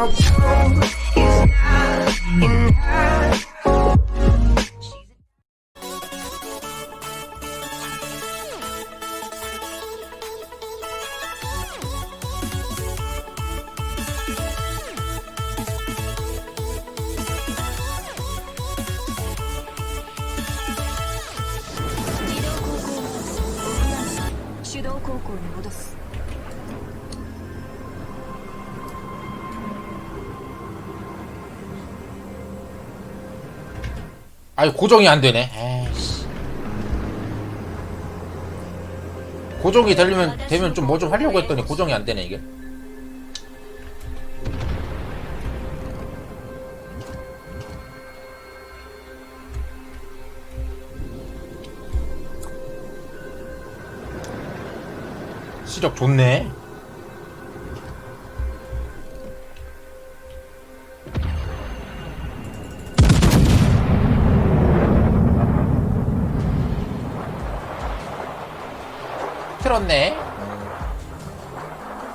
手動高校に戻す。 아니 고정이 안 되네. 에이씨. 고정이 되려면 되면 좀 뭐 좀 하려고 했더니 고정이 안 되네 이게. 시력 좋네. 틀었네.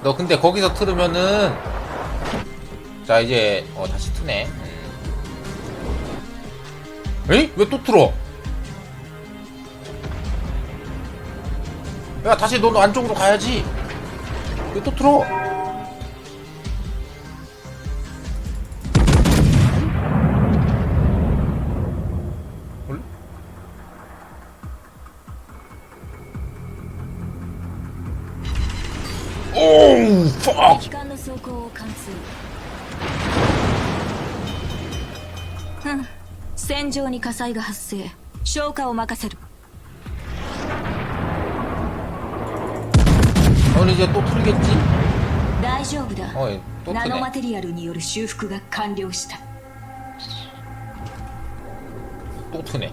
너 근데 거기서 틀으면은 자 이제 어 다시 트네. 에이? 왜 또 틀어? 야 다시 너 안쪽으로 가야지. 왜 또 틀어? 오우 팍! 敵艦の走行を貫通ふん戦場に火災が発生消火を任せる 넌 이제 또 틀겠지? 大丈夫だ 어이 또 ナノマ 트네 テリアルによる修復が完了した 또 트네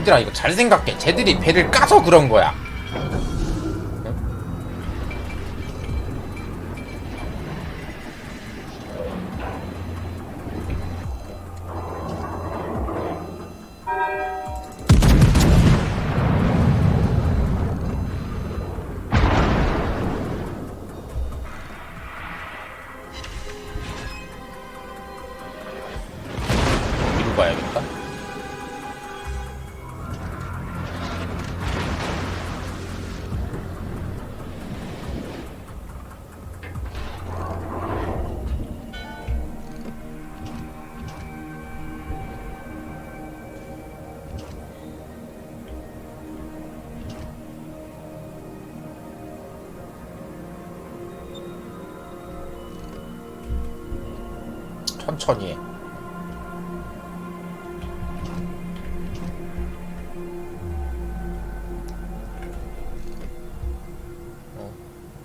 님들아 이거 잘 생각해. 쟤들이 배를 까서 그런 거야 천천히 해. 어,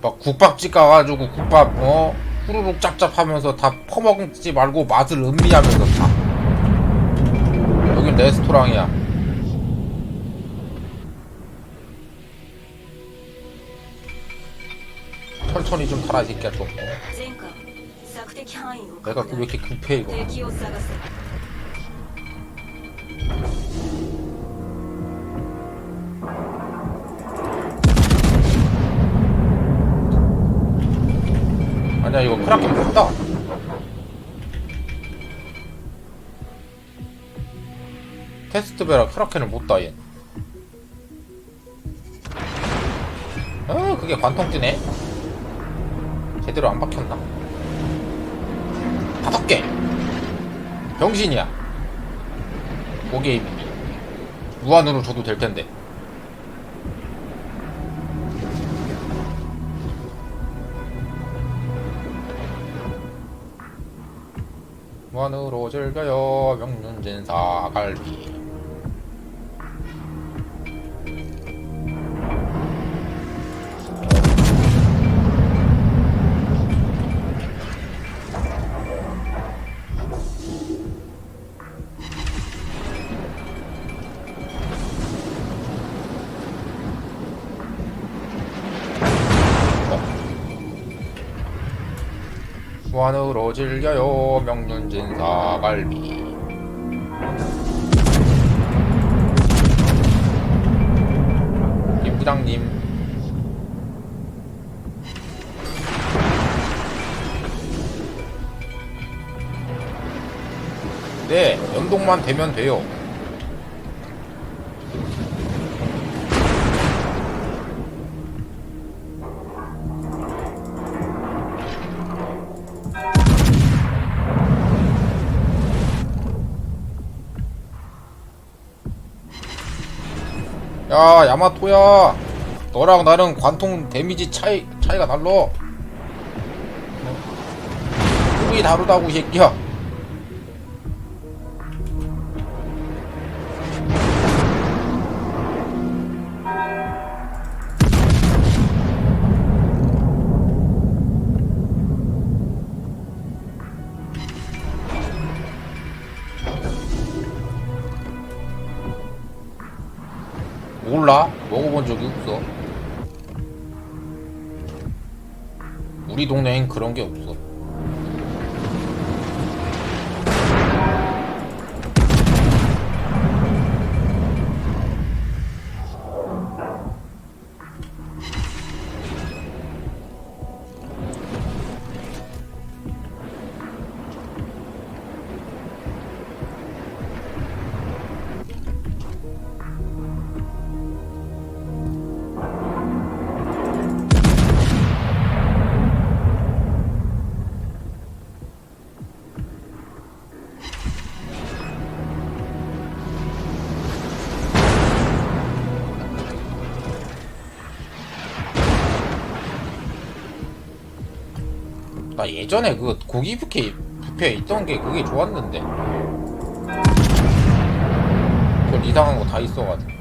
막 국밥집 가가지고 국밥 어 후루룩 짭짭하면서 다 퍼먹지 말고 맛을 음미하면서 다. 여긴 레스토랑이야. 천천히 좀 타라 이 새끼야 좀. 어? 내가 왜 이렇게 급해 이거 아니야 이거 크라켄 됐다 테스트베라 크라켄을 못다 얘. 아 그게 관통 뜨네 제대로 안 박혔나? 개 병신이야. 고게임 무한으로 줘도 될 텐데. 무한으로 즐겨요 명륜진사 갈비 무한으로 즐겨요 명륜진사 갈비. 김 부장님. 네 연동만 되면 돼요 야 야마토야. 너랑 나랑 관통 데미지 차이 차이가 달라 급이 다르다고 이 새끼야 몰라? 먹어본 적이 없어. 우리 동네엔 그런 게 없어 나 예전에 그 고기 뷔페 뷔페 있던 게 그게 좋았는데. 별 이상한 거 다 있어가지고.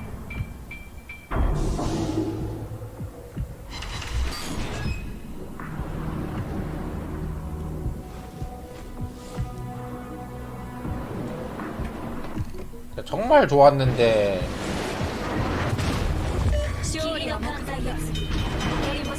정말 좋았는데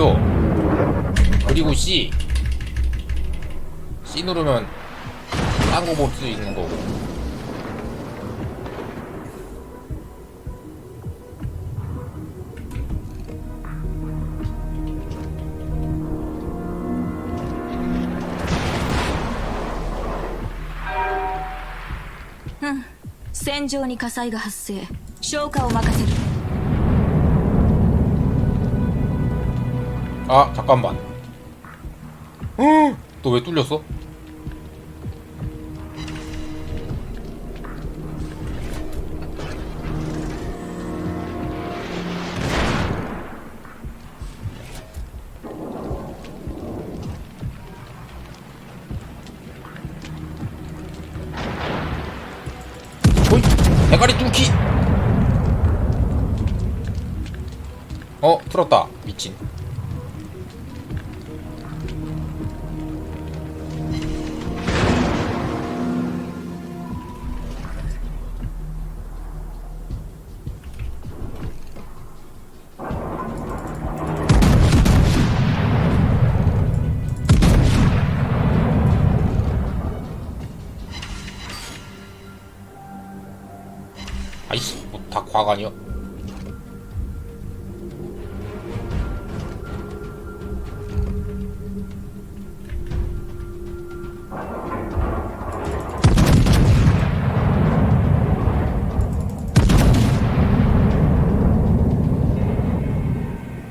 Q요 그리고 C C 누르면 딴거 볼 수 있는 거고 응戦場に火災が発生消火を任せる 아 잠깐만. 너 왜 뚫렸어? 대가리 뚫기. 어 틀었다 미친 과관이야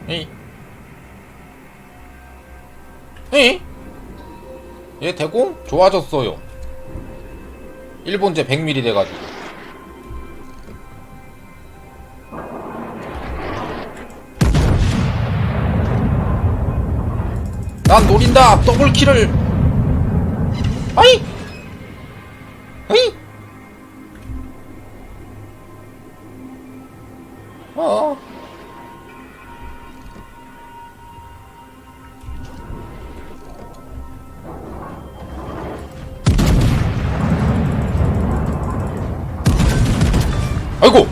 에이. 에이. 얘 대공 좋아졌어요. 일본제 100mm 돼가지고 난 노린다. 더블킬을. 아이 아이 어. 아이고!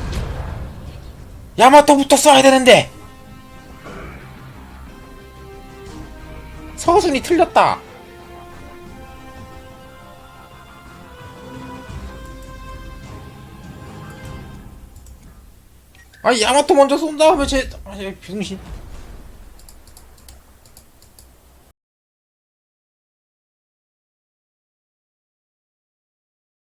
야마토부터 써야 되는데 서순이 틀렸다. 아니 야마토 먼저 쏜 다음에 제 아니 병신.